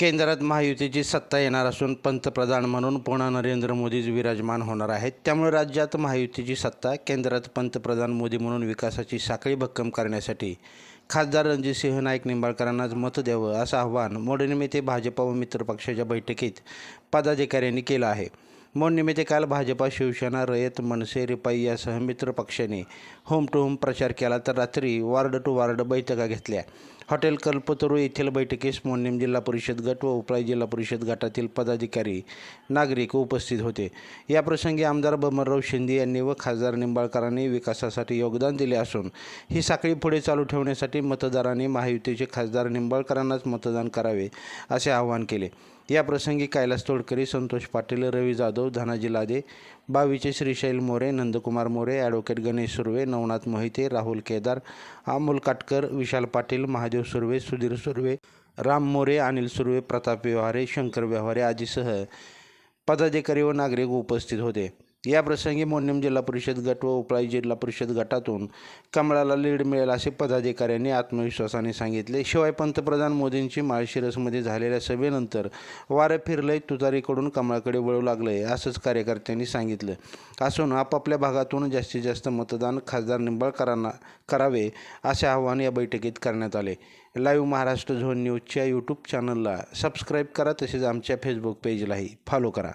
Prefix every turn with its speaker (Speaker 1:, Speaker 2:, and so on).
Speaker 1: केंद्रात महायुतीची सत्ता येणार असून पंतप्रधान म्हणून पुन्हा नरेंद्र मोदीच विराजमान होणार आहेत. त्यामुळे राज्यात महायुतीची सत्ता केंद्रात पंतप्रधान मोदी म्हणून विकासाची साखळी भक्कम करण्यासाठी खासदार रणजितसिंह नाईक निंबाळकरांनाच मत द्यावं असं आवाहन मोडनिमित्ते भाजपा व मित्रपक्षाच्या बैठकीत पदाधिकाऱ्यांनी केलं आहे. मोडनिमित्ते काल भाजपा शिवसेना रयत मनसे रिपाई यासह मित्र पक्षाने होम टू होम प्रचार केला तर रात्री वार्ड टू वार्ड बैठका घेतल्या. हॉटेल कल्पतरू येथील बैठकीस मोन्नीम जिल्हा परिषद गट व उपळाई जिल्हा परिषद गटातील पदाधिकारी नागरिक उपस्थित होते. याप्रसंगी आमदार बमनराव शिंदे यांनी व खासदार निंबाळकरांनी विकासासाठी योगदान दिले असून ही साखळी पुढे चालू ठेवण्यासाठी मतदारांनी महायुतीचे खासदार निंबाळकरांनाच मतदान करावे असे आवाहन केले. याप्रसंगी कैलास तोडकरी संतोष पाटील रवी जाधव धनाजी लादे बावीचे श्रीशैल मोरे नंदकुमार मोरे ॲडव्होकेट गणेश सुर्वे नवनाथ मोहिते राहुल केदार अमोल काटकर विशाल पाटील महादेव सुर्वे सुधीर सुर्वे राम मोरे अनिल सुर्वे प्रताप व्यवहारे शंकर व्यवहारे आदीसह पदाधिकारी व नागरिक उपस्थित होते. याप्रसंगी मोडणीम जिल्हा परिषद गट व उपळाई जिल्हा परिषद गटातून कमळाला लीड मिळेल असे पदाधिकाऱ्यांनी आत्मविश्वासाने सांगितले. शिवाय पंतप्रधान मोदींची माळशिरसमध्ये झालेल्या सभेनंतर वारं फिरलंय तुतारीकडून कमळाकडे वळू लागलंय असंच कार्यकर्त्यांनी सांगितलं. असून आपापल्या भागातून जास्तीत जास्त मतदान खासदार निंबाळकरांना करावे असे आवाहन या बैठकीत करण्यात आले. लाईव्ह महाराष्ट्र झोन न्यूजच्या यूट्यूब चॅनलला सबस्क्राईब करा तसेच आमच्या फेसबुक पेजलाही फॉलो करा.